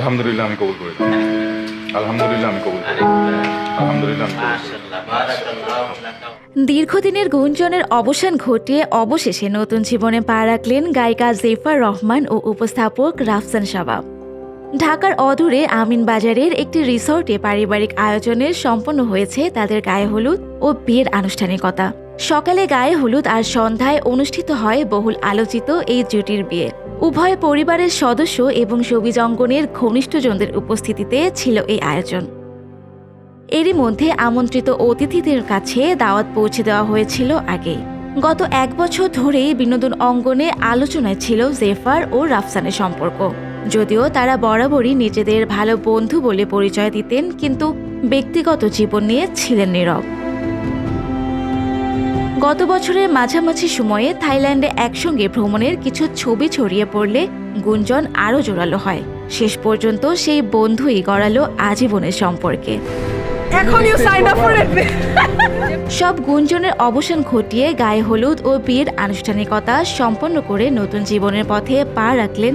আলহামদুলিল্লাহ আমি কবুল করি। আলহামদুলিল্লাহ আমি কবুল আলহামদুলিল্লাহ। দীর্ঘদিনের গুঞ্জনের অবসান ঘটিয়ে অবশেষে নতুন জীবনে পা রাখলেন গায়িকা জেফার রহমান ও উপস্থাপক রাফসান শাবাব ঢাকার অদূরে আমিন বাজারের একটি রিসর্টে পারিবারিক আয়োজনে সম্পন্ন হয়েছে তাদের গায়ে হলুদ ও বিয়ের আনুষ্ঠানিকতা। সকালে গায়ে হলুদ আর সন্ধ্যায় অনুষ্ঠিত হয় বহুল আলোচিত এই জুটির বিয়ে। উভয় পরিবারের সদস্য এবং সবিজ অঙ্গনের ঘনিষ্ঠজনদের উপস্থিতিতে ছিল এই আয়োজন। এরই মধ্যে আমন্ত্রিত অতিথিদের কাছে দাওয়াত পৌঁছে দেওয়া হয়েছিল আগেই গত এক বছর ধরেই বিনোদন অঙ্গনে আলোচনায় ছিল জেফার ও রাফসানের সম্পর্ক। যদিও তারা বরাবরই নিজেদের ভালো বন্ধু বলে পরিচয় দিতেন, কিন্তু ব্যক্তিগত জীবন নিয়ে ছিলেন নীরব। গত বছরের মাঝামাঝি সময়ে থাইল্যান্ডে একসঙ্গে ভ্রমণের কিছু ছবি ছড়িয়ে পড়লে গুঞ্জন আরও জোরালো হয়। শেষ পর্যন্ত সেই বন্ধুই গড়ালো আজীবনের সম্পর্কে। সব গুঞ্জনের অবসান ঘটিয়ে গায়ে হলুদ ও বিয়ের আনুষ্ঠানিকতা সম্পন্ন করে নতুন জীবনের পথে পা রাখলেন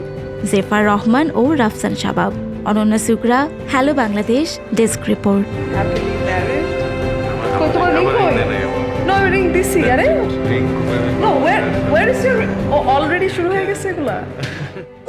জেফার রহমান ও Rafsan Shabab. Ananya সুকরা hello Bangladesh desk report? তো তোমার রিং নো দিছি আরে no where where is your already শুরু হয়ে গেছে এগুলা?